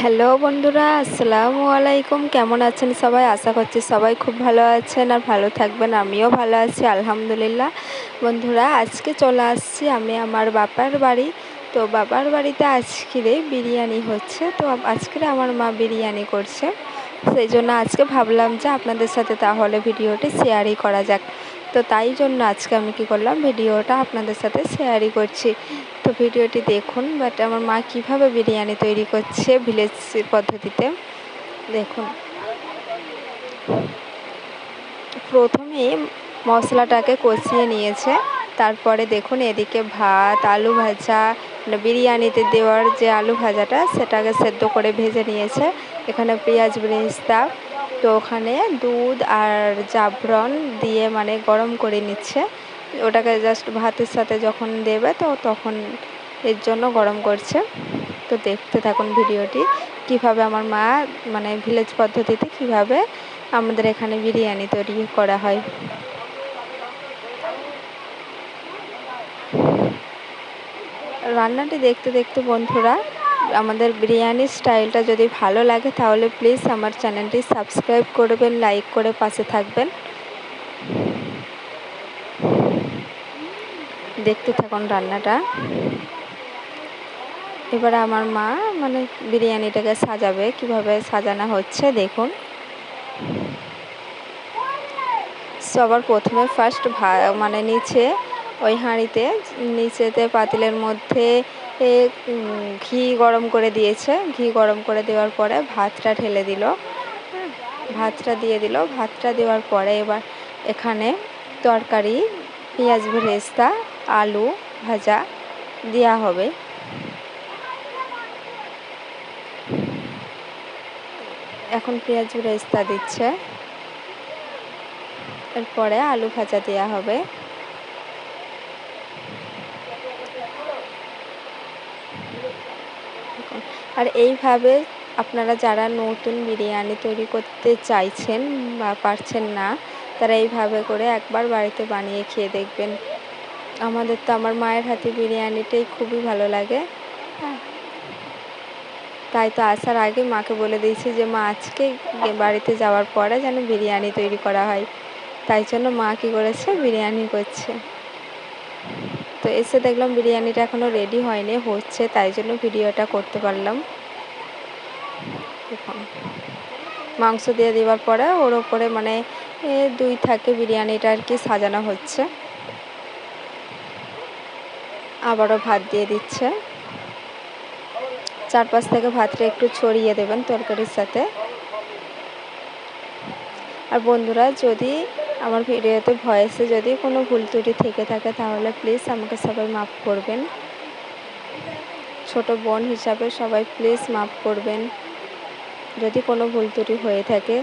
Hello বন্ধুরা, আসসালামু আলাইকুম। কেমন আছেন সবাই? আশা করছি সবাই খুব ভালো আছেন আর ভালো থাকবেন। আমিও ভালো আছি, আলহামদুলিল্লাহ। বন্ধুরা, আজকে চলে আসছি আমি আমার বাবার বাড়ি। তো বাবার বাড়িতে আজকে বিরিয়ানি হচ্ছে। তো আজকে আমার মা বিরিয়ানি করছে। সেই জন্য আজকে ভাবলাম যে আপনাদের সাথে তাহলে ভিডিওটি শেয়ারই করা যাক। তো তাই জন্য আজকে আমি কি করলাম, ভিডিওটা আপনাদের সাথে শেয়ারই করছি। ভিডিওটি দেখুন বাট আমার মা কীভাবে বিরিয়ানি তৈরি করছে ভিলেজ পদ্ধতিতে, দেখুন। প্রথমে মশলাটাকে কষিয়ে নিয়েছে, তারপরে দেখুন এদিকে ভাত, আলু ভাজা মানে বিরিয়ানিতে দেওয়ার যে আলু ভাজাটা, সেটাকে সেদ্ধ করে ভেজে নিয়েছে। এখানে পেঁয়াজ বেরেস্তা, তো ওখানে দুধ আর জাফরন দিয়ে মানে গরম করে নিচ্ছে। ওটাকে জাস্ট ভাতের সাথে যখন দেবে তো তখন এর জন্য গরম করছে। তো দেখতে থাকুন ভিডিওটি, কীভাবে আমার মা মানে ভিলেজ পদ্ধতিতে কীভাবে আমাদের এখানে বিরিয়ানি তৈরি করা হয়। রান্নাটি দেখতে দেখতে বন্ধুরা, আমাদের বিরিয়ানির স্টাইলটা যদি ভালো লাগে তাহলে প্লিজ আমার চ্যানেলটি সাবস্ক্রাইব করবেন লাইক করে পাশে থাকবেন। দেখতে থাকুন রান্নাটা। এবার আমার মা মানে বিরিয়ানিটাকে সাজাবে, কীভাবে সাজানো হচ্ছে দেখুন। সবার প্রথমে ফার্স্ট মানে নিচে ওই হাঁড়িতে, নিচেতে পাতিলের মধ্যে ঘি গরম করে দিয়েছে। ঘি গরম করে দেওয়ার পরে ভাতটা ঢেলে দিল। ভাতটা দিয়ে দিল। ভাতটা দেওয়ার পরে এবার এখানে তরকারি, পেঁয়াজ ভেরেস্তা আলু ভাজা দেওয়া হবে। এখন পেঁয়াজ ভেরেস্তা দিচ্ছে। এরপরে আলু ভাজা দেওয়া হবে। আর এইভাবে আপনারা যারা নতুন বিরিয়ানি তৈরি করতে চাইছেন বা পারছেন না, তারা এইভাবে করে একবার বাড়িতে বানিয়ে খেয়ে দেখবেন। আমাদের তো আমার মায়ের হাতে বিরিয়ানিটাই খুবই ভালো লাগে। হ্যাঁ। তাই তো আসার আগে মাকে বলে দিয়েছি যে মা আজকে বাড়িতে যাওয়ার পরে যেন বিরিয়ানি তৈরি করা হয়। তাই জন্য মা কী করেছে? বিরিয়ানি করছে। তো এসে দেখলাম বিরিয়ানিটা এখনও রেডি হয়নি হচ্ছে তাই জন্য ভিডিওটা করতে পারলাম। মাংস দিয়ে দেওয়ার পরে ওর ওপরে মানে দুই থাকে বিরিয়ানিটা আর কি সাজানো হচ্ছে। আবারও ভাত দিয়ে দিচ্ছে। চারপাশ থেকে ভাতটা একটু ছড়িয়ে দেবেন তরকারির সাথে। আর বন্ধুরা, যদি আমার ভিডিওতে ভয়েসে যদি কোনো ভুল ত্রুটি থেকে থাকে, তাহলে প্লিজ আমাকে সবাই মাফ করবেন। ছোট বোন হিসাবে সবাই প্লিজ মাফ করবেন। যদি কোনো ভুল ত্রুটি হয়ে থাকে।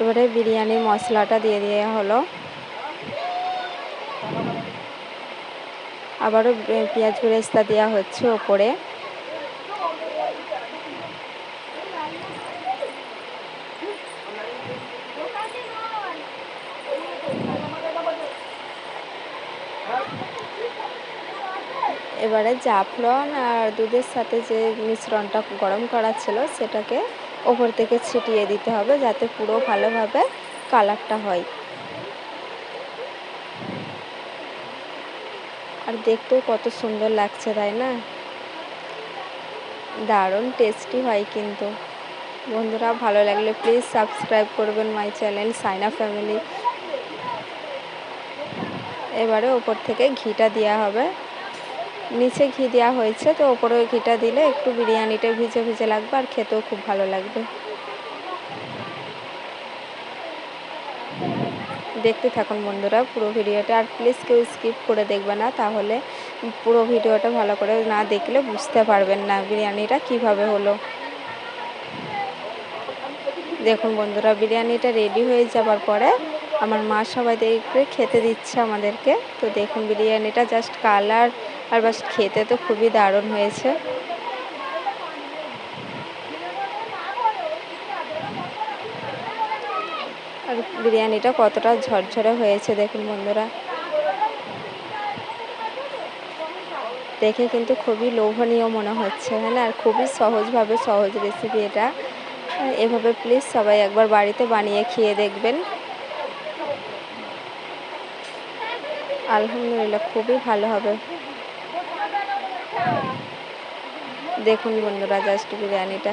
এবারে বিরিয়ানির মশলাটা দিয়ে দেওয়া হলো। আবারও পেঁয়াজ বেরেস্তা দেওয়া হচ্ছে ওপরে। এবারে জাফরন আর দুধের সাথে যে মিশ্রণটা গরম করা ছিল, সেটাকে ওপর থেকে ছিটিয়ে দিতে হবে যাতে পুরো ভালোভাবে কালারটা হয়। আর দেখতেও কত সুন্দর লাগছে, তাই না? দারুণ টেস্টি হয় কিন্তু। বন্ধুরা, ভালো লাগলে প্লিজ সাবস্ক্রাইব করবেন মাই চ্যানেল সাইনা ফ্যামিলি এবারে ওপর থেকে ঘিটা দেওয়া হবে। নিচে ঘি দেওয়া হয়েছে, তো ওপরে ঘিটা দিলে একটু বিরিয়ানিটা ভিজে ভিজে লাগবে আর খেতেও খুব ভালো লাগবে। দেখতে থাকুন বন্ধুরা পুরো ভিডিওটা। আর প্লিজ কেউ স্কিপ করে দেখবে না, তাহলে পুরো ভিডিওটা ভালো করে না দেখলে বুঝতে পারবেন না বিরিয়ানিটা কীভাবে হলো। দেখুন বন্ধুরা, বিরিয়ানিটা রেডি হয়ে যাবার পরে আমার মা সবাই দেখবে, খেতে দিচ্ছে আমাদেরকে। তো দেখুন বিরিয়ানিটা জাস্ট কালার আর বাস খেতে তো খুবই দারুণ হয়েছে। আর বিরিয়ানিটা কতটা ঝরঝরে হয়েছে দেখুন বন্ধুরা। দেখে কিন্তু খুবই লোভনীয় মনে হচ্ছে হ্যাঁ আর খুবই সহজভাবে সহজ রেসিপি এটা। এভাবে প্লিজ সবাই একবার বাড়িতে বানিয়ে খেয়ে দেখবেন। আলহামদুলিল্লাহ, খুবই ভালো হবে। দেখুন বন্ধুরা জাস্ট বিরিয়ানিটা।